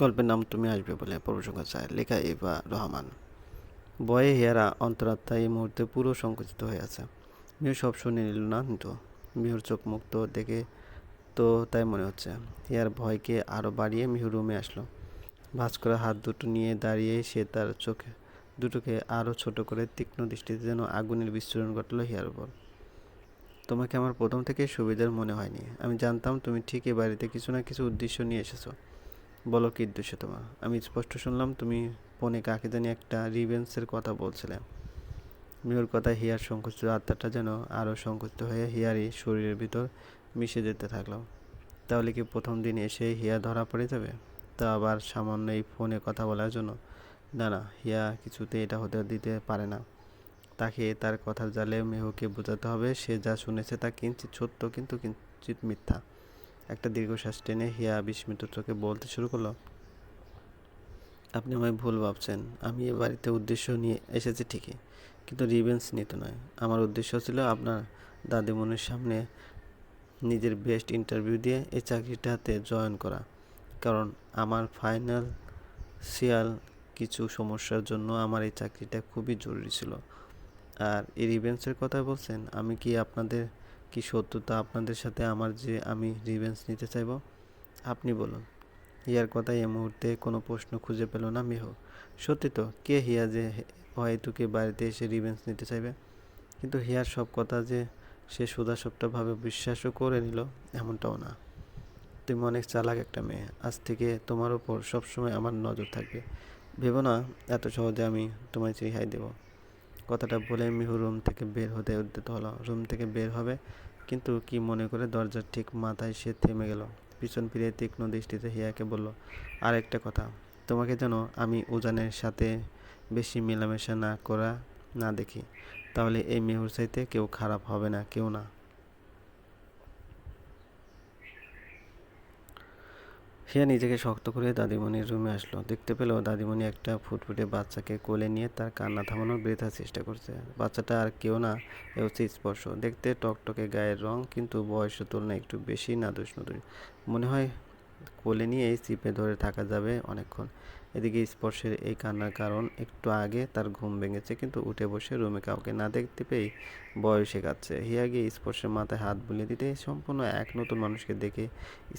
গল্পের নাম তুমি আসবে বলে চায় লেখা এবা রহমান। বয়ে হিয়ারা অন্তরাত্মা এই মুহূর্তে পুরো সংকুচিত হয়ে আছে। মিহু সব শুনে নিল, না তো মিহুর চোখ মুক্ত দেখে তো তাই মনে হচ্ছে। হিয়ার ভয়কে আরও বাড়িয়ে মিহু রুমে আসলো। ভাঁজ করা হাত দুটো নিয়ে দাঁড়িয়ে সে তার চোখে, দুটোকে আরও ছোট করে তীক্ষ্ণ দৃষ্টিতে যেন আগুনের বিস্ফোরণ ঘটলো হিয়ার উপর। তোমাকে আমার প্রথম থেকে সুবিধার মনে হয়নি। আমি জানতাম তুমি ঠিক এ বাড়িতে কিছু না কিছু উদ্দেশ্য নিয়ে এসেছ। বলো কী উদ্দেশ্য তোমার? আমি স্পষ্ট শুনলাম তুমি ফোনে কাকে জানি একটা রিভেন্সের কথা বলছিলে। মিহুর কথা হিয়ার সংকুচিত আত্মাটা যেন আরও সংকুচিত হয়ে হিয়ারই শরীরের ভিতর মিশে যেতে থাকল। তাহলে কি প্রথম দিন এসে হিয়া ধরা পড়ে যাবে? তা আবার সামান্য এই ফোনে কথা বলার জন্য? না না, হিয়া কিছুতে এটা হতে দিতে পারে না। তাকে তার কথার জালে মেহুকে বোঝাতে হবে। সে যা শুনেছে তা কিঞ্চিত সত্য কিন্তু কিঞ্চিত মিথ্যা। একটা দীর্ঘশ্বাস টেনে হিয়া বিস্মিত চোখে বলতে শুরু করল, আপনি আমায় ভুল ভাবছেন। আমি এ বাড়িতে উদ্দেশ্য নিয়ে এসেছি ঠিকই, কিন্তু রিভেন্স নিতে নয়। আমার উদ্দেশ্য ছিল আপনার দাদিমণির সামনে নিজের বেস্ট ইন্টারভিউ দিয়ে এই চাকরিটাতে জয়েন করা, কারণ আমার ফাইনাল সিয়াল কিছু সমস্যার জন্য আমার এই চাকরিটা খুবই জরুরি ছিল। আর এই রিভেন্সের কথা বলছেন, আমি কি আপনাদের কি সত্যতা আপনাদের সাথে আমার যে আমি রিভেন্স নিতে চাইব? আপনি বলুন। হিয়ার কথায় এ মুহূর্তে কোনো প্রশ্ন খুঁজে পেল না মেহ। সত্যি তো, কে হিয়া যে হয়তুকে বাড়িতে এসে রিভেন্স নিতে চাইবে? কিন্তু হিয়ার সব কথা যে সে সুদাসপ্তভাবে বিশ্বাসও করে নিল এমনটাও না। তুমি অনেক চালাক একটা মেয়ে। আজ থেকে তোমার ওপর সবসময় আমার নজর থাকবে। ভেবো না, এত সহজে আমি তোমায় রেহাই দেব। কথাটা বলে মিহু রুম থেকে বের হতে উদ্যত হলো। রুম থেকে বের হবে, কিন্তু কি মনে করে দরজার ঠিক মাথায় সে থেমে গেল। পিছন ফিরে তীক্ষ্ণ দৃষ্টিতে হিয়াকে বলল আর একটা কথা, তোমাকে যেন আমি উজানের সাথে বেশি মেলামেশা না করা, না দেখি, তাহলে এই মেহুর চাইতে কেউ খারাপ হবে না, কেউ না। হিয়া নিজেকে শক্ত করে দাদিমণির রুমে আসলো। দেখতে পেল দাদিমণি একটা ফুটফুটে বাচ্চাকে কোলে নিয়ে তার কান্না থামানোর বৃথার চেষ্টা করছে। বাচ্চাটা আর কেউ না, এ হচ্ছে স্পর্শ। দেখতে টকটকে গায়ের রং, কিন্তু বয়সের তুলনায় একটু বেশি নাদুস নদুস মনে হয় কোলে নিয়েই চিপে ধরে থাকা যাবে অনেকক্ষণ। এদিকে স্পর্শের এই কান্নার কারণ একটু আগে তার ঘুম ভেঙেছে, কিন্তু উঠে বসে রুমে কাউকে না দেখতে পেয়ে বয়সে কাচ্ছে হিয়া গিয়ে স্পর্শের মাথায় হাত বুলিয়ে দিতে সম্পূর্ণ এক নতুন মানুষকে দেখে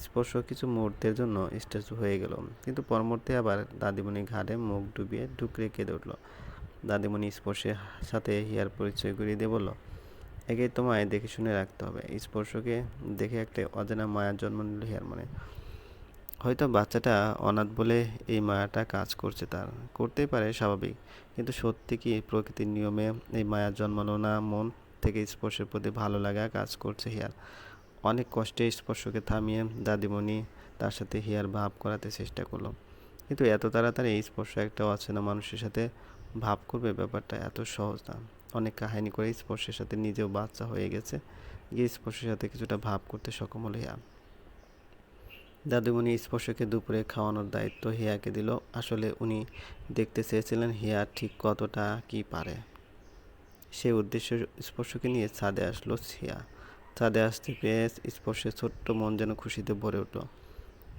স্পর্শ কিছু মুহূর্তের জন্য স্ট্যাচু হয়ে গেল। কিন্তু পরমুহূর্তে আবার দাদিমণি ঘাড়ে মুখ ডুবিয়ে ঢুকরে কেঁদে উঠল। দাদিমণি স্পর্শের সাথে হিয়ার পরিচয় করিয়ে দিয়ে বলল একে তোমায় দেখে শুনে রাখতে হবে। স্পর্শকে দেখে একটা অজানা মায়ার জন্ম নিল হিয়ার মনে। হয়তো বাচ্চাটা অনাথ বলে এই মায়াটা কাজ করছে তার। করতেই পারে, স্বাভাবিক। কিন্তু সত্যি কি প্রকৃতির নিয়মে এই মায়া জন্মানো না মন থেকে স্পর্শের প্রতি ভালো লাগা কাজ করছে হিয়ার? অনেক কষ্টে স্পর্শকে থামিয়ে দাদিমণি তার সাথে হিয়ার ভাব করাতে চেষ্টা করল। কিন্তু এত তাড়াতাড়ি এই স্পর্শ একটা অচেনা মানুষের সাথে ভাব করবে ব্যাপারটা এত সহজ না। অনেক কাহিনী করে স্পর্শের সাথে নিজেও বাচ্চা হয়ে গেছে। গিয়ে স্পর্শের সাথে কিছুটা ভাব করতে সক্ষম হলো হিয়া দাদুমণি স্পর্শকে দুপুরে খাওয়ানোর দায়িত্ব হিয়াকে দিল। আসলে উনি দেখতে চেয়েছিলেন হিয়া ঠিক কতটা কি পারে। সে উদ্দেশ্য স্পর্শকে নিয়ে ছাদে আসলো হিয়া। ছাদে আসতে পেয়ে স্পর্শের ছোট্ট মন যেন খুশিতে ভরে উঠল।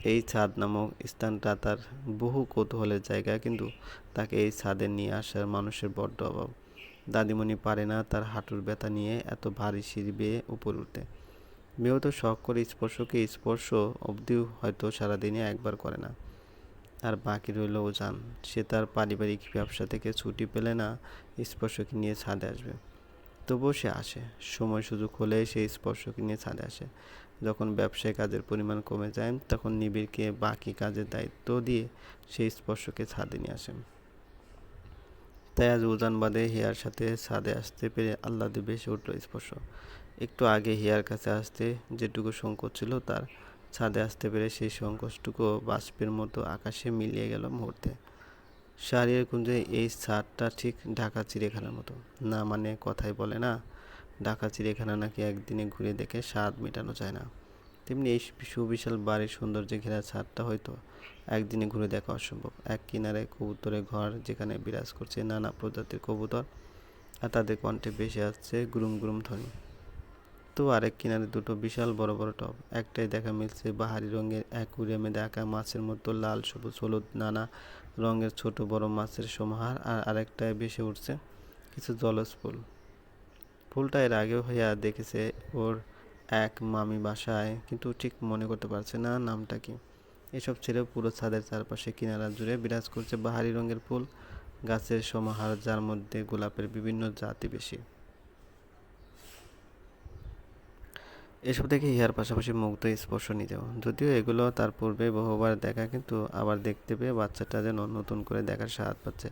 এই ছাদ নামক স্থানটা তার বহু কৌতূহলের জায়গা, কিন্তু তাকে এই ছাদে নিয়ে আসার মানুষের বড্ড অভাব। দাদিমণি পারে না তার হাঁটুর ব্যথা নিয়ে এত ভারী সিঁড়ি বেয়ে উপরে উঠতে। মেয়েও তো শখ করে স্পর্শকে স্পর্শ অবধিও হয়তো সারাদিনে একবার করে না। আর বাকি রইল ওজান। সে তার পারিবারিক ব্যবসা থেকে ছুটি পেলে না স্পর্শকে নিয়ে ছাদে আসবে। তবুও সে আসে। সময় সুযোগ হলে সে স্পর্শকে নিয়ে ছাদে আসে। যখন ব্যবসায় কাজের পরিমাণ কমে যায়, তখন নিবিড়কে বাকি কাজের দায়িত্ব দিয়ে সেই স্পর্শকে ছাদে নিয়ে আসে। তাই আজ উজান বাদে হিয়ার সাথে ছাদে আসতে পেরে আল্লাদে বেশি উঠল স্পর্শ। একটু আগে হিয়ার কাছে আসতে যেটুকু সংকোচ ছিল, তার ছাদে আসতে পেরে সেই সংকোচটুকু বাষ্পের মতো আকাশে মিলিয়ে গেল মুহূর্তে। শাড়ির কুঞ্জে এই ছাদটা ঠিক ঢাকা চিড়িয়াখানার মতো। না মানে কথাই বলে না, ঢাকা চিড়িয়াখানা নাকি একদিনে ঘুরে দেখে স্বাদ মেটানো যায় না। তেমনি এই সুবিশাল বাড়ির সৌন্দর্যে ঘেরা ছাদটা হয়তো একদিনে ঘুরে দেখা অসম্ভব। এক কিনারে কবুতরের ঘর যেখানে বিরাজ করছে নানা প্রজাতির কবুতর, আর তাদের কণ্ঠে ভেসে আসছে গুরুম গুরুম ধ্বনি। তো আরেক কিনারে দুটো বিশাল বড় বড় টব। একটাই দেখা মিলছে বাহারি রঙের অ্যাকুরিয়ামে দেখা মাছের মতো লাল, সবুজ, হলুদ, নানা রঙের ছোট বড় মাছের সমাহার আর আরেকটায় ভেসে উঠছে কিছু জলজ ফুল। ফুলটা এর আগেও হইয়া দেখেছে ওর এক মামি বাসায়, কিন্তু ঠিক মনে করতে পারছে না নামটা কি। এসব ছেড়েও পুরো ছাদের চারপাশে কিনারা জুড়ে বিরাজ করছে বাহারি রঙের ফুল, গাছের সমাহার, যার মধ্যে গোলাপের বিভিন্ন জাতি বেশি। এসব দেখে ইহার পাশাপাশি মুগ্ধ স্পর্শ নিতেও। যদিও এগুলো তার পূর্বে বহুবার দেখা, কিন্তু আবার দেখতে পেয়ে বাচ্চাটা যেন নতুন করে দেখার স্বাদ পাচ্ছে।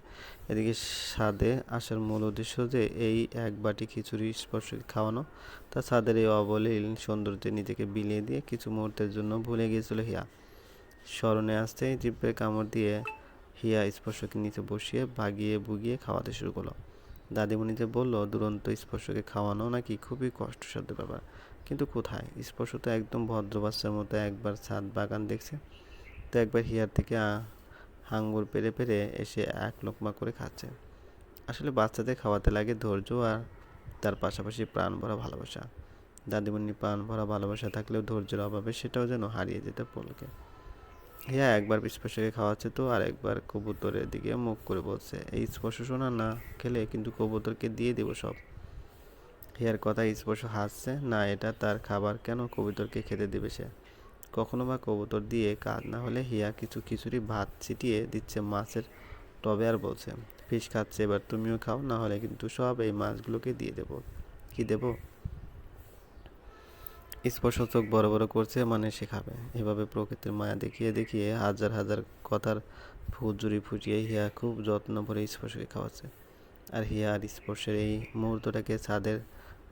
এদিকে স্বাদে আসার মূল উদ্দেশ্য যে এই এক বাটি খিচুড়ি স্পর্শকে খাওয়ানো, তা স্বাদের এই অবলীল সৌন্দর্যে নিজেকে বিলিয়ে দিয়ে কিছু মুহূর্তের জন্য ভুলে গিয়েছিল হিয়া। স্মরণে আসতেই জিভে কামড় দিয়ে হিয়া স্পর্শকে নিচে বসিয়ে ভাগিয়ে বুগিয়ে খাওয়াতে শুরু করল। দাদিমণি যে বলল, দুরন্ত স্পর্শকে খাওয়ানো নাকি খুবই কষ্টসাধ্য ব্যাপার। কিন্তু কোথায়? স্পর্শ তো একদম ভদ্র বাচ্চার মতো একবার ছাদ বাগান দেখছে। তো একবার হিয়ার থেকে হাঙ্গুর পেরে পেরে এসে এক লোকমা করে খাচ্ছে। আসলে বাচ্চাদের খাওয়াতে লাগে ধৈর্য আর তার পাশাপাশি প্রাণ ভরা ভালোবাসা। দাদিমণি প্রাণ ভরা ভালোবাসা থাকলেও ধৈর্যের অভাবে সেটাও যেন হারিয়ে যেতে পলকে। হিয়া একবার স্পর্শকে খাওয়াচ্ছে তো আর একবার কবুতরের দিকে মুখ করে বলছে, এই স্পর্শ শোনা না খেলে কিন্তু কবুতরকে দিয়ে দেবো সব। হিয়ার কথা স্পর্শ হাসছে। না, এটা তার খাবার। কেন কবুতরকে খেতে দেবে সে? কখনো বা কবুতর দিয়ে কাজ না হলে হিয়া কিছু খিচুড়ি, ভাত ছিটিয়ে দিচ্ছে মাছের টবে আর বলছে, ফিশ খাচ্ছে, এবার তুমিও খাও, না হলে কিন্তু সব এই মাছগুলোকে দিয়ে দেবো। কি দেবো স্পর্শ চোখ বড় বড় করছে মানে সে খাবে। এভাবে প্রকৃতির মায়া দেখিয়ে দেখিয়ে হাজার হাজার কথার ফুজুরি ফুটিয়ে হিয়া খুব যত্ন ভরে স্পর্শকে খাওয়াচ্ছে। আর হিয়া আর স্পর্শের এই মুহূর্তটাকে ছাদের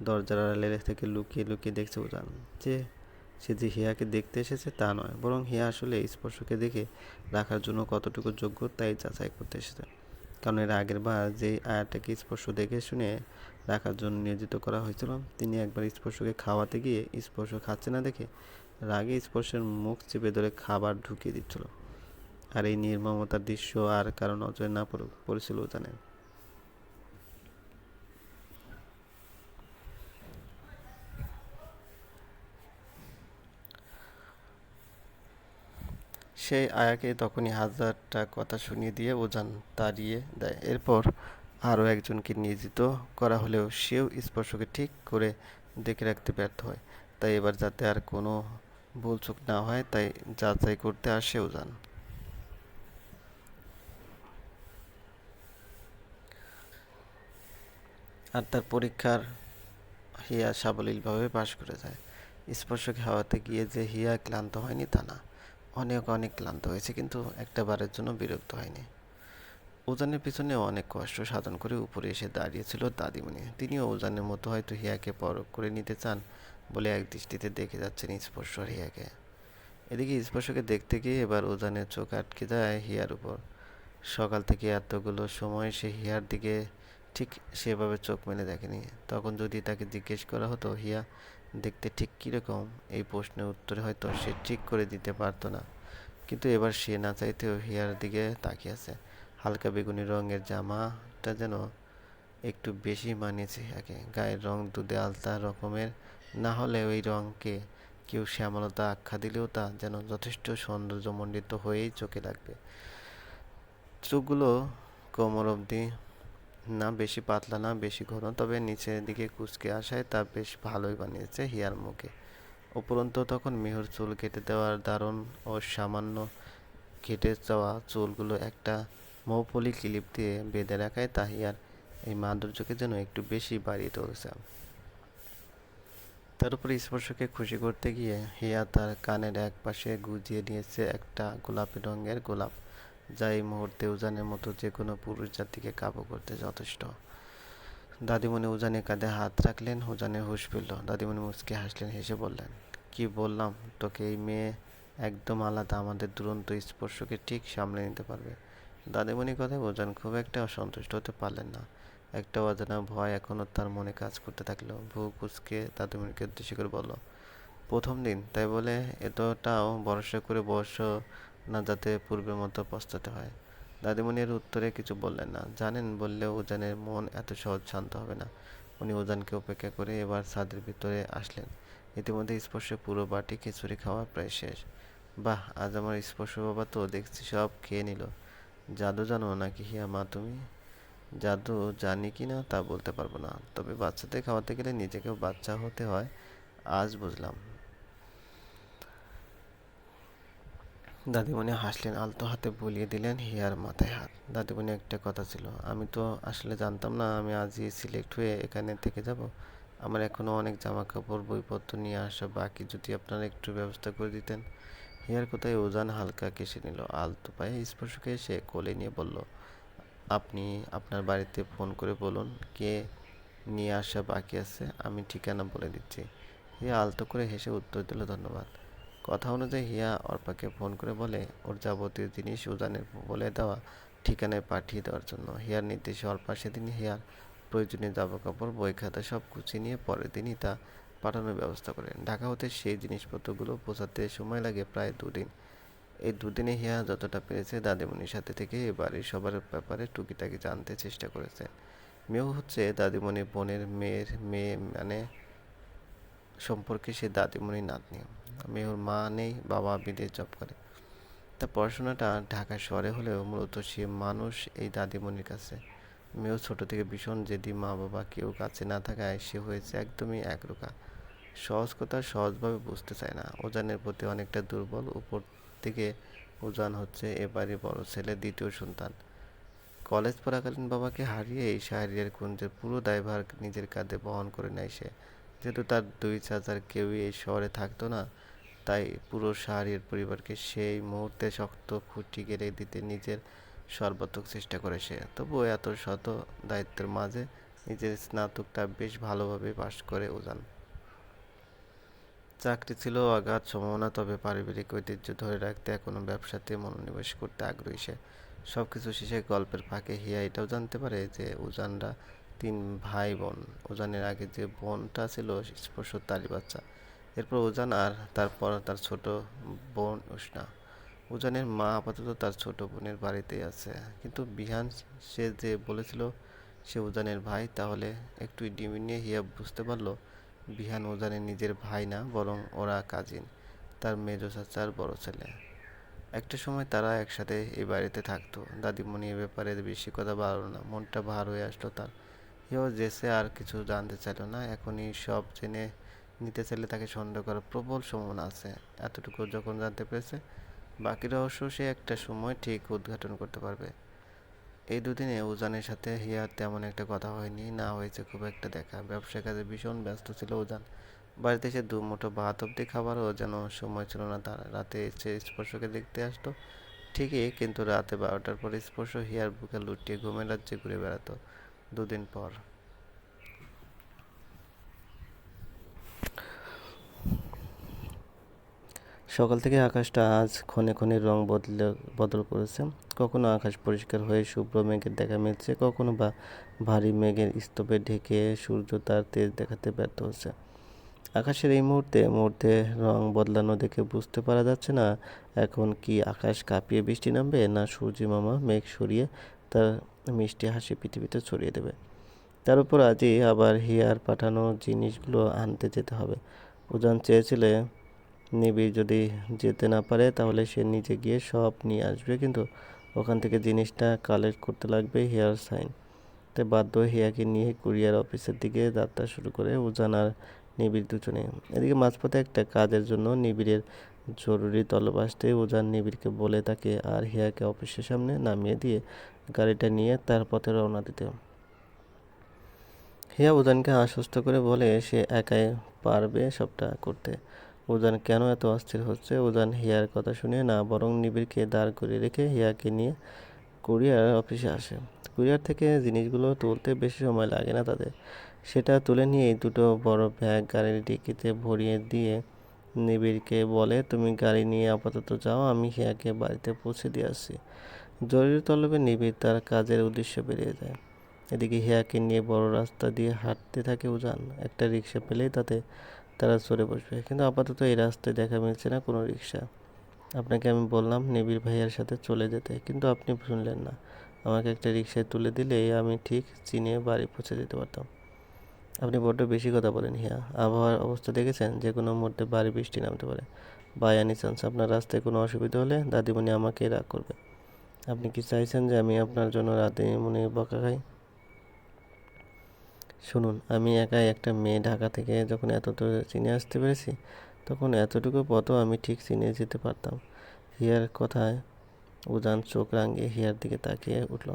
দরজার আড়ালে থেকে লুকিয়ে লুকিয়ে দেখছে উজান যে সে যে হিয়াকে দেখতে এসেছে তা নয়, বরং হিয়া আসলে স্পর্শকে দেখে রাখার জন্য কতটুকু যোগ্য তাই যাচাই করতে এসেছে। কারণ এর আগের বার যে আয়াটাকে স্পর্শ দেখে শুনে রাখার জন্য নিয়োজিত করা হয়েছিল, তিনি একবার স্পর্শকে খাওয়াতে গিয়ে স্পর্শ খাচ্ছে না দেখে রাগে স্পর্শের মুখ চেপে ধরে খাবার ঢুকিয়ে দিচ্ছিল। আর এই নির্মমতার দৃশ্য আর কারণ নজরে না পড়েছিল জানেন সেই আয়াকে তখনই হাজারটা কথা শুনিয়ে দিয়ে ওজান তাড়িয়ে দেয়। এরপর আরও একজনকে নিয়োজিত করা হলেও সেও স্পর্শকে ঠিক করে দেখে রাখতে ব্যর্থ হয়। তাই এবার যাতে আর কোনো ভুলচুক না হয়, তাই যাচাই করতে আসেও যান আর তার পরীক্ষার হিয়া সাবলীলভাবে পাশ করে যায়। স্পর্শকে হাওয়াতে গিয়ে যে হিয়া ক্লান্ত হয়নি তা না। অনেক অনেক ক্লান্ত হয়েছে, কিন্তু একটা বারের জন্য বিরক্ত হয়নি। ওজানের পিছনে অনেক কষ্ট সাধন করে উপরে এসে দাঁড়িয়েছিল দাদিমণি। তিনিও ওজানের মতো হয়তো হিয়াকে পরখ করে নিতে চান বলে এক দৃষ্টিতে দেখে যাচ্ছেন স্পর্শ হিয়াকে। এদিকে স্পর্শকে দেখতে গিয়ে এবার ওজানের চোখ আটকে যায় হিয়ার উপর। সকাল থেকে এতগুলো সময় সে হিয়ার দিকে ঠিক সেভাবে চোখ মেলে দেখেনি। তখন যদি তাকে জিজ্ঞেস করা হতো, হিয়া দেখতে ঠিক কীরকম? এই প্রশ্নের উত্তরে হয়তো সে ঠিক করে দিতে পারতো না। কিন্তু এবার সে না চাইতেও হিয়ার দিকে তাকিয়ে আছে। হালকা বেগুনি রঙের জামাটা যেন একটু বেশি মানিয়েছে হিয়াকে গায়ের রং দুধে আলতা রকমের। না হলে ওই রঙকে কেউ শ্যামলতা আখ্যা দিলেও তা যেন যথেষ্ট সৌন্দর্যমণ্ডিত হয়েই চোখে লাগবে। চোখগুলো কোমর অবধি না বেশি পাতলা, না বেশি ঘন, তবে নিচের দিকে কুচকে আসায় তা বেশ ভালোই বানিয়েছে হিয়ার মুখে। উপরন্ত তখন মেহর চুল কেটে দেওয়ার দারুণ ও সামান্য কেটে যাওয়া চুলগুলো একটা মৌপলি ক্লিপ দিয়ে বেঁধে রাখায় তা হিয়ার এই মাধুর্যকে যেন একটু বেশি বাড়িয়ে তুলছে। তার উপরে স্পর্শকে খুশি করতে গিয়ে হিয়া তার কানের এক পাশে গুজিয়ে নিয়েছে একটা গোলাপি রঙের গোলাপ। যা এই মুহূর্তে উজানের মতো যে কোনো পুরুষ জাতিকে কাবু করতে যথেষ্ট। দাদিমণি উজানের কাঁধে হাত রাখলেন উজানে হুশ ফিরল। দাদিমণি মুচকে হাসলেন, হেসে বললেন, কি বললাম, তোকে এই মেয়ে একদম আলাদা, আমাদের দুরন্ত স্পর্শকে ঠিক সামলে নিতে পারবে। দাদিমণির কথায় উজান খুব একটা অসন্তুষ্ট হতে পারলেন না। একটা অজানা ভয় এখনও তার মনে কাজ করতে থাকল। ভূ কুচকে দাদিমণিকে উদ্দেশ্য করে বলল, প্রথম দিন। তাই বলে, এতটাও ভরসা করে বর্ষ না যাতে পূর্বের মতো পস্তাতে হয়। দাদিমণির উত্তরে কিছু বললেন না। জানেন, বললেও উজানের মন এত সহজ শান্ত হবে না। উনি উজানকে উপেক্ষা করে এবার ছাদের ভিতরে আসলেন। ইতিমধ্যে স্পর্শে পুরো বাটি খিচুড়ি খাওয়া প্রায় শেষ। বাহ, আজ আমার স্পর্শ বাবা তো, দেখছি সব খেয়ে নিল। জাদু জানো নাকি হিয়া মা তুমি? জাদু জানি কি না তা বলতে পারব না। তবে বাচ্চাদের খাওয়াতে গেলে নিজেকেও বাচ্চা হতে হয়, আজ বুঝলাম। দাদিমণি হাসলেন, আলতো হাতে বুলিয়ে দিলেন হিয়ার মাথায় হাত। দাদিমণি একটা কথা ছিল, আমি তো আসলে জানতাম না, আমি আজই সিলেক্ট হয়ে এখানে থেকে যাব। আমার এখনও অনেক জামা কাপড় বইপত্র নিয়ে আসা বাকি, যদি আপনারা একটু ব্যবস্থা করে দিতেন। হিয়ার কোথায়? ওজান হালকা কেসে নিল। আলতো পায়ে স্পর্শকে এসে কোলে নিয়ে বলল, আপনি আপনার বাড়িতে ফোন করে বলুন, কে নিয়ে আসা বাকি আছে, আমি ঠিকানা বলে দিচ্ছি। হিয়া আলতো করে হেসে উত্তর দিল, ধন্যবাদ। কথা অনুযায়ী হিয়া অর্পাকে ফোন করে বলে, ওর যাবতীয় জিনিস উজানের বলে দেওয়া ঠিকানায় পাঠিয়ে দেওয়ার জন্য। হিয়ার নির্দেশে অর্পা সেদিন হিয়ার প্রয়োজনীয় জামা কাপড় বই খাতা সব গুছিয়ে নিয়ে পরের দিনই তা পাঠানোর ব্যবস্থা করেন। ঢাকা হতে সেই জিনিসপত্রগুলো পৌঁছাতে সময় লাগে প্রায় দুদিন। এই দুদিনে হিয়া যতটা পেরেছে দাদিমণির সাথে থেকে এ বাড়ির সবার ব্যাপারে টুকিটাকি জানতে চেষ্টা করেছে। মেয়েও হচ্ছে দাদিমণির বোনের মেয়ের মেয়ে মানে সম্পর্কে সে দাদিমণির নাতনি মেহুর মা নেই, বাবা বিদেশ জব করে। তার পড়াশোনাটা ঢাকা শহরে হলেও মূলত সে মানুষ এই দাদিমণির কাছে। মেয়েও ছোট থেকে ভীষণ যেদি মা বাবা কেউ কাছে না থাকায় সে হয়েছে একদমই একরোকা সহজ কথা সহজভাবে বুঝতে চায় না। ওজানের প্রতি অনেকটা দুর্বল, উপর থেকে উজান হচ্ছে এবারে বড় ছেলে, দ্বিতীয় সন্তান। কলেজ পড়াকালীন বাবাকে হারিয়ে এই শাহরিয়ার কুঞ্জের পুরো দায়ভার নিজের কাঁধে বহন করে নেয় সে। যেহেতু তার দুই চাচার কেউই এই শহরে থাকতো না তাই পুরো শাহরিয়ার পরিবারকে সেই মুহূর্তে শক্ত খুঁটি গেড়ে দিতে নিজের সর্বাত্মক চেষ্টা করে সে তবুও এত শত দায়িত্বের মাঝে নিজের স্নাতকটা বেশ ভালোভাবে পাশ করে উজান। চাকরি ছিল আঘাত সম্ভাবনা, তবে পারিবারিক ঐতিহ্য ধরে রাখতে এখনও ব্যবসাতে মনোনিবেশ করতে আগ্রহী সে। সব কিছু শেষে গল্পের ফাঁকে হিয়া এটাও জানতে পারে যে উজানরা তিন ভাই বোন উজানের আগে যে বোনটা ছিল স্পর্শ তারই বাচ্চা। এরপর উজান আর তারপর তার ছোট বোন উষ্ণা। উজানের মা আপাতত তার ছোট বোনের বাড়িতেই আছে। কিন্তু বিহান, সে যে বলেছিল সে উজানের ভাই, তাহলে একটু ডিমি নিয়ে হিয়া বুঝতে পারল বিহান উজানের নিজের ভাই না, বরং ওরা কাজিন, তার মেজ চাচার বড় ছেলে। একটা সময় তারা একসাথে এই বাড়িতে থাকতো। দাদিমণি এ ব্যাপারে বেশি কথা বাড়লো না, মনটা ভার হয়ে আসলো তার। কেউ জেসে আর কিছু জানতে চাইলো না, এখনই সব জেনে নিতে চাইলে তাকে সন্দেহ করার প্রবল সম্ভাবনা আছে। এতটুকু যখন জানতে পেরেছে বাকি রহস্য সে একটা সময় ঠিক উদ্ঘাটন করতে পারবে। এই দুদিনে উজানের সাথে হিয়ার তেমন একটা কথা হয়নি, না হয়েছে খুব একটা দেখা। ব্যবসা কাজে ভীষণ ব্যস্ত ছিল উজান। বাড়িতে এসে দু মুঠো ভাত অব্দি খাবারও যেন সময় ছিল না তার। রাতে এসে স্পর্শকে দেখতে আসতো, ঠিকই, কিন্তু রাতে বারোটার পর স্পর্শ হিয়ার বুকে লুটিয়ে ঘুমের রাজ্যে ঘুরে বেড়াতো। দুদিন পর। সকাল থেকে আকাশটা আজ ক্ষণে ক্ষণে রং বদলে, বদল করেছে। কখনো আকাশ পরিষ্কার হয়ে শুভ্র মেঘের দেখা মিলছে, কখনো বা ভারী মেঘের স্তূপে ঢেকে সূর্য তার তেজ দেখাতে ব্যর্থ হচ্ছে। আকাশের এই মুহূর্তে মুহূর্তে রং বদলানো দেখে বুঝতে পারা যাচ্ছে না, এখন কি আকাশ কাঁপিয়ে বৃষ্টি নামবে, না সূর্য মামা মেঘ সরিয়ে তার মিষ্টি হাসি পৃথিবীতে ছড়িয়ে দেবে। তার উপর আজই আবার হিয়ার পাঠানো জিনিসগুলো আনতে যেতে হবে। উজান চেয়েছিলে নিবিড় যদি যেতে না পারে, তাহলে সে নিজে গিয়ে সব নিয়ে আসবে। কিন্তু ওখান থেকে জিনিসটা কালেক্ট করতে লাগবে হেয়ার সাইন। তাই বাধ্য হয়ে হিয়াকে নিয়ে কুরিয়ার অফিসের দিকে যাত্রা শুরু করে উজান আর নিবিড় দুজনে। এদিকে মাঝপথে একটা কাজের জন্য নিবিড়ের জরুরি তলব আসতে উজান নিবিড়কে বলে তাকে আর হিয়াকে অফিসের সামনে নামিয়ে দিয়ে গাড়িটা নিয়ে তার পথে রওনা দিতে। হিয়া উজানকে আশ্বস্ত করে বলে সে একাই পারবে সবটা করতে। উজান কেন এত অস্থির হচ্ছে? উজান হিয়ার কথা শুনে না বরং নিবিড়কে দাঁড় করিয়ে রেখে হিয়াকে নিয়ে কুরিয়ার অফিসে আসে। কুরিয়ার থেকে জিনিসগুলো তুলতে বেশি সময় লাগে না তাদের। সেটা তুলে নিয়ে দুটো বড় ব্যাগ গাড়ির ডিকিতে ভরিয়ে দিয়ে নিবিড়কে বলে, তুমি গাড়ি নিয়ে আপাতত যাও, আমি হিয়াকে বাড়িতে পৌঁছে দিয়ে আসছি। জরুরি তলবে নিবিড় তার কাজের উদ্দেশ্যে বেরিয়ে যায়। এদিকে হিয়াকে নিয়ে বড় রাস্তা দিয়ে হাঁটতে থাকে উজান। একটা রিক্সা পেলেই তাতে তারা চড়ে বসবে। কিন্তু আপাতত এই রাস্তায় দেখা মিলছে না কোনো রিক্সা আপনাকে আমি বললাম, নিবিড় ভাইয়ার সাথে চলে যেতে। কিন্তু আপনি শুনলেন না। আমাকে একটা রিক্সায় তুলে দিলে আমি ঠিক চিনে বাড়ি পৌঁছে যেতে পারতাম। আপনি বড্ড বেশি কথা বলেন হিয়া। আবহাওয়ার অবস্থা দেখেছেন? যে কোনো মুহূর্তে বাড়ি বৃষ্টি নামতে পারে। বাই এনি চান্স, আপনার রাস্তায় কোনো অসুবিধা হলে দাদিমণি আমাকে রাগ করবে। আপনি কি চাইছেন যে আমি আপনার জন্য দাদিমণি বকা খাই? শুনুন, আমি একাই একটা মেয়ে ঢাকা থেকে যখন এত দূর চিনে আসতে পেরেছি, তখন এতটুকু পথও আমি ঠিক চিনে যেতে পারতাম। হিয়ার কথায় উজান চোখ রাঙিয়ে হিয়ার দিকে তাকিয়ে উঠল।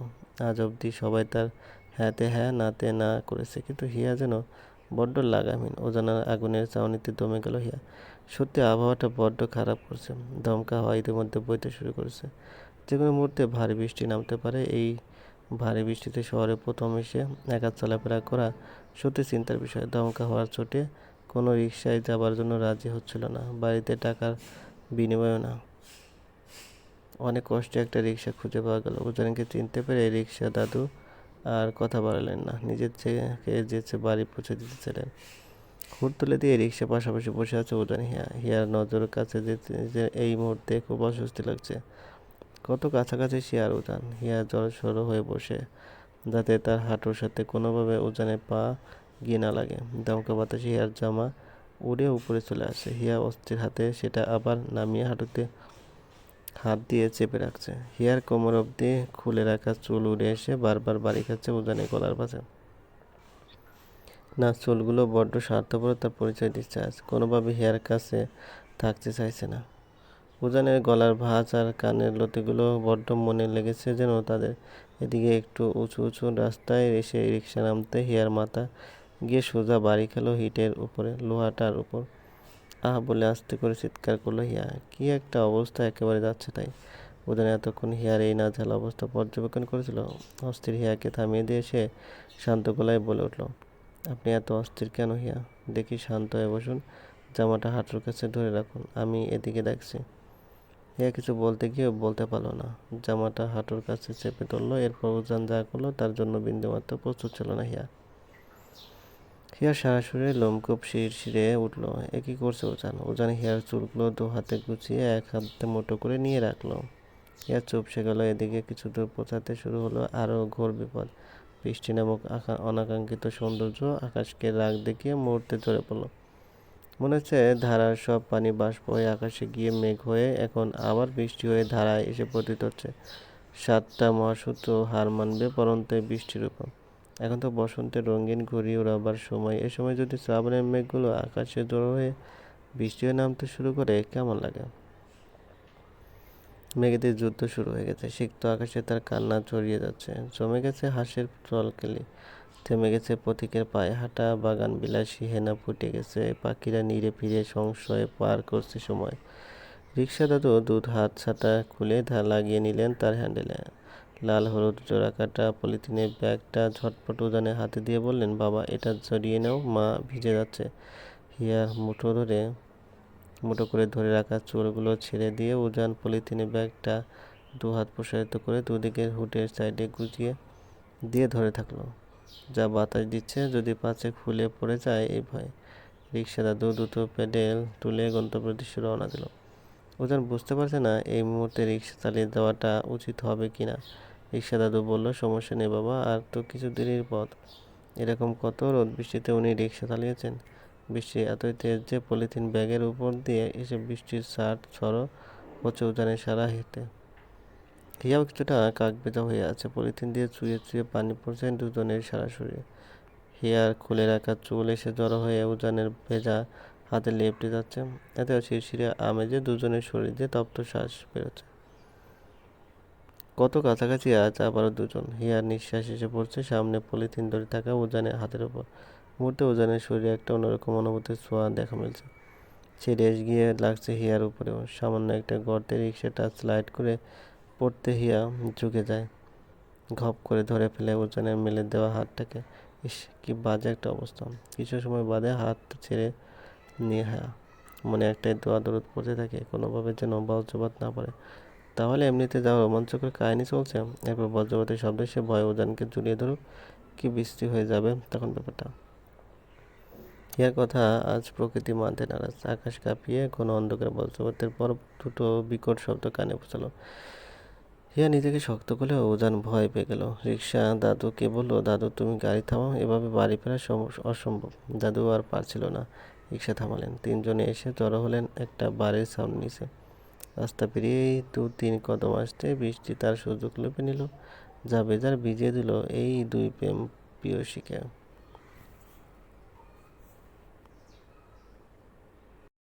আজ অবধি সবাই তার হ্যাঁতে হ্যাঁ নাতে না করেছে, কিন্তু হিয়া যেন বড্ড লাগামহীন। ওজানার আগুনের চাউনিতে দমে গেল হিয়া। সত্যি আবহাওয়াটা বড্ড খারাপ করছে। দমকা হাওয়া ইতিমধ্যে বইতে শুরু করেছে। যে কোনো মুহূর্তে ভারী বৃষ্টি নামতে পারে, এই ভারী বৃষ্টিতে শহরে প্রথম এসে একা চলাফেরা করা সত্যি চিন্তার বিষয়। দমকা হওয়ার চোটে কোনো রিক্সায় যাবার জন্য রাজি হচ্ছিল না। বাড়িতে টাকার বিনিময়ও না। অনেক কষ্টে একটা রিক্সা খুঁজে পাওয়া গেল। উজানকে চিনতে পেরে রিক্সা দাদু আর কথা বাড়ালেন না। নিজের থেকে যেচে বাড়ি পৌঁছে দিতে চাইলেন। হুট তুলে দিয়ে রিক্সা পাশাপাশি বসে আছে উজান হিয়া। হিয়ার নজরের কাছে যেতে যে এই মুহূর্তে খুব অস্বস্তি লাগছে। কত কাছাকাছি সে আর উজান হিয়া জড়সড় হয়ে বসে, যাতে তার হাঁটুর সাথে কোনোভাবে উজানে পা গিয়ে না লাগে। দমকা বাতাসে হিয়ার জামা উড়ে উপরে চলে আসে। হিয়া অস্থির হাতে সেটা আবার নামিয়ে হাঁটুতে হাত দিয়ে চেপে রাখছে। হিয়ার কোমর অবধি খুলে রাখা চুল উড়ে এসে বারবার বাড়ি খাচ্ছে উজানে গলার পাশে। না, চুলগুলো বড্ড স্বার্থপরতার পরিচয় দিচ্ছে আজ। কোনোভাবে হিয়ার কাছে থাকতে চাইছে না। উজানের গলার ভাঁজ আর কানের লতিগুলো বড্ড মনে লেগেছে যেন তাদের। এদিকে একটু উঁচু উঁচু রাস্তায় এসে রিক্সা নামতে হিয়ার মাথা গিয়ে সোজা বাড়ি খেলো হিটের উপরে, লোহাটার উপর। আহ, বলে আস্তে করে চিৎকার করল হিয়া। কি একটা অবস্থা, একেবারে যাচ্ছে তাই। উদান এতক্ষণ হিয়ার এই নাজাল অবস্থা পর্যবেক্ষণ করেছিল। অস্থির হিয়াকে থামিয়ে দিয়ে সে শান্ত গলায় বলে উঠল, আপনি এত অস্থির কেন হিয়া? দেখি শান্ত হয়ে বসুন। জামাটা হাঁটুর কাছে ধরে রাখুন। আমি এদিকে দেখছি। হিয়া কিছু বলতে গিয়ে বলতে পারল না। জামাটা হাঁটুর কাছে চেপে ধরলো, এরপর উজান যা করল তার জন্য বিন্দুমাত্র প্রস্তুত ছিল না হিয়া। হিয়ার সারা শরীরে লোমকূপ শিরশিরে উঠল, এ কী করছে উজান? উজান হিয়ার চুলগুলো দু হাতে গুছিয়ে এক হাতে মোটো করে নিয়ে রাখল। হিয়া চুপসে গেল, এদিকে কিছু দূর পৌঁছাতে শুরু হলো আরও ঘোর বিপদ। বৃষ্টি নামক আকা অনাকাঙ্ক্ষিত সৌন্দর্য আকাশকে রাগ দেখিয়ে মুহূর্তে ধরে পড়ল। মনে হচ্ছে ধারার সব পানি বাষ্প হয়ে আকাশে গিয়ে মেঘ হয়ে এখন আবার বৃষ্টি হয়ে ধারায় এসে পতিত হচ্ছে। সাতটা মহাসূত্র হার মানবে পরন্ত বৃষ্টির উপর। এখন তো বসন্তের রঙিন ঘুড়ি ওড়াবার সময়। এ সময় যদি শ্রাবণের মেঘগুলো আকাশে জড়ো হয়ে বৃষ্টি হয়ে নামতে শুরু করে, কেমন লাগে? মেঘেদের যুদ্ধ শুরু হয়ে গেছে। সিক্ত আকাশে তার কান্না ছড়িয়ে যাচ্ছে। জমে গেছে হাঁসের টলকেলি থেমে গেছে পথিকের পায়ে। হাঁটা বাগান বিলাসী হেনা ফুটে গেছে। পাখিরা নিরে ফিরে সংশয়ে পার করছে সময়। রিক্সা দাদু দুধ হাত ছাতা খুলে ধা লাগিয়ে নিলেন তার হ্যান্ডেলে। লাল হলুদ জোড়া কাটা পলিথিনের ব্যাগটা ঝটপট উজানে হাতে দিয়ে বললেন, বাবা, এটা জড়িয়ে নাও, মা ভিজে যাচ্ছে। হিয়ার মুঠো ধরে, মুঠো করে ধরে রাখা চোরগুলো ছেড়ে দিয়ে উজান পলিথিনের ব্যাগটা দু হাত প্রসারিত করে দুদিকের হুটের সাইডে গুজিয়ে দিয়ে ধরে থাকল। যা বাতাস দিচ্ছে যদি পাছে খুলে পড়ে যায় এই ভয়। রিক্সা দাদু দুটো প্যাডেল তুলে গন্তব্য দৃশ্য রওনা দিল। উজান বুঝতে পারছে না এই মুহূর্তে রিক্সা চালিয়ে দেওয়াটা উচিত হবে কি না। রিক্সা দাদু বলল, সমস্যা নেই বাবা, আর তো কিছু দেরির পথ। এরকম কত রোদ বৃষ্টিতে উনি রিক্সা চালিয়েছেন? বৃষ্টি এতই তেজ যে পলিথিন ব্যাগের উপর দিয়ে এসে বৃষ্টির শার্ট ছড়ো হচ্ছে উজানের সারা হেঁটে। হিয়াও কিছুটা কাক ভেজা হয়ে আছে। পলিথিন দিয়ে চুয়ে চুয়ে পানি পড়ছে দুজনের সারা শরীরে। হিয়ার খুলে রাখা চুল এসে জড়ো হয়ে উজানের ভেজা হাতে লেপটে যাচ্ছে। এতে শিরশিরে আমেজে দুজনের শরীর দিয়ে তপ্ত শ্বাস বেরোচ্ছে। কত কাছাকাছি আজ আবারও দুজন। হিয়ার নিঃশ্বাস এসে পড়ছে। সামনে পলিথিন ধরে থাকা উজানের হাতের ওপর। মুহূর্তে উজানের শরীরে একটা অন্যরকম অনুভূতির ছোঁয়া দেখা মিলছে। সে রেস গিয়ে লাগছে হিয়ার উপরেও। সামান্য একটা গর্তে রিক্সাটা স্লাইড করে পড়তে হিয়া ঝুঁকে যায়। ঘপ করে ধরে ফেলে উজানের মেলে দেওয়া হাতটাকে। ইস, কি বাজে একটা অবস্থা। কিছু সময় বাদে হাত ছেড়ে নিয়ে হ্যাঁ। মনে একটাই দোয়া দরদ পড়তে থাকে, কোনোভাবে যেন বজ্রপাত না পড়ে। তাহলে এমনিতে যা রোমাঞ্চকর কাহিনী চলছে, এরপর বজ্রপাতের শব্দে সে ভয় উজানকে জড়িয়ে ধরুক, কি বৃষ্টি হয়ে যাবে তখন ব্যাপারটা। হিয়ার কথা আজ প্রকৃতি মানতে নারাজ। আকাশ কাঁপিয়ে কোনো অন্ধকার বজ্রপাতের পর দুটো বিকট শব্দ কানে পৌঁছালো। হিয়া নিজেকে শক্ত করলেও উজান ভয় পেয়ে গেল। রিক্সা দাদুকে বলল দাদু, তুমি গাড়ি থামাও, এভাবে বাড়ি ফেরা সম- অসম্ভব। দাদু আর পারছিল না। রিক্সা থামালেন। তিনজনে এসে জড়ো হলেন একটা বাড়ির সামনে নিচে। রাস্তা পেরিয়েই দু তিন কদম আসতে বৃষ্টি তার সুযোগ লোপে নিল। যা বেজার ভিজিয়ে দিল এই দুই প্রেম প্রিয়সীকে।